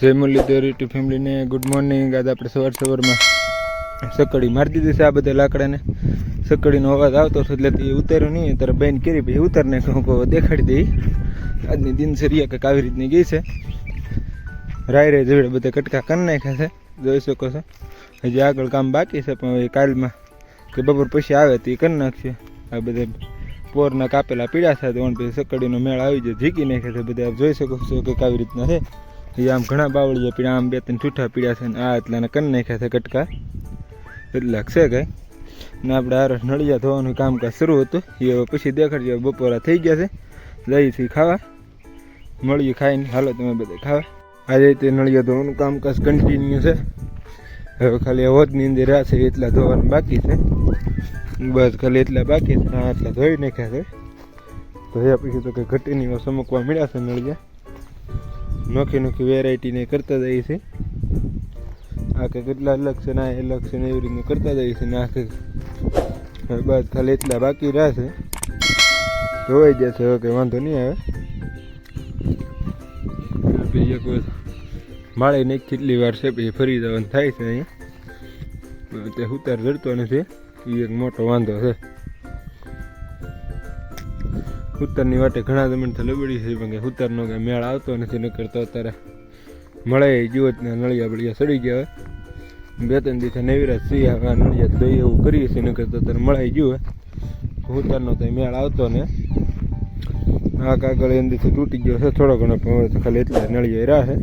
જય મુરલીધર યુટ્યુબ ફેમિલીને good morning આજે આપણે સવાર સવારમાં સકડી મારી દીધી છે આ બધા લાકડાને. સકડીનો અવાજ આવતો હતો એટલે તે ઉતાર્યો નહીં. ત્યારે બેન કરી ભાઈ ઉતારને કહું દેખાડી દઈ આજની દિનચર્યા કંઈક આવી રીતની ગઈ છે. રાય રાય જોડે બધા કટકા કરી નાખ્યા છે. જોઈ શકો છો. હજી આગળ કામ બાકી છે, પણ હવે કાલમાં કે બપોર પછી આવે તો એ કરી નાખશે. આ બધા પોરના કાપેલા પીળા છે, તો પછી સકડીનો મેળ આવી જાય. ઝીકી નાખે છે બધા. જોઈ શકો છો કે આવી રીતના છે. એ આમ ઘણા બાવળીયા પીડા આમ બે ત્રણ ઠૂઠા પીડ્યા છે ને આ એટલાને કરી નાખ્યા છે કટકા. એટલા છે કાંઈ. ને આપણે આરસ નળિયા ધોવાનું કામકાજ શરૂ હતું. એ હવે પછી દેખાડજો બપોરા થઈ ગયા છે. જઈથી ખાવા. મળીએ ખાઈને હાલો તમે બધા ખાવા. આજે તે નળિયા ધોવાનું કામકાજ કન્ટિન્યુ છે. હવે ખાલી હોજની અંદર રહ્યા છે, એટલા ધોવાનું બાકી છે. બસ ખાલી એટલા બાકી છે એટલા ધોઈ નાખ્યા છે. ધોયા પછી તો કંઈ ઘટીની સમકવા મળ્યા છે નળિયા. નોખી નોખી વેરાયટીને કરતા જાય છે. આ કે કેટલા અલગ છે ના અલગ છે ને એવી રીતનું કરતા જઈએ છે ને આખે બસ ખાલી એટલા બાકી રહ્યા છે. ધોવાઈ જશે હવે કંઈ વાંધો નહીં આવે. પછી એક માળે નહીં કેટલી વાર છે, પછી ફરી જવાનું થાય છે અહીંયા. તે ઉતાર જડતો નથી, એ એક મોટો વાંધો છે. ઉત્તરની વાટે ઘણા જમીનથી લબડી છે, પણ કે ઉત્તરનો કે મેળ આવતો નથી ન કરતો અત્યારે મળે જીવત ને નળિયા બળિયા સડી ગયા બે ત્રણ દિવસે નવીરાજ સી આવે નળિયા દઈ એવું કરીએ છીએ ન કરતો અત્યારે મળાઈ ગયું હોય. ઉત્તરનો તો મેળ આવતો ને. આ કાગળ એનાથી તૂટી ગયો છે, થોડો ઘણો ખાલી એટલા નળિયા રહ્યા છે.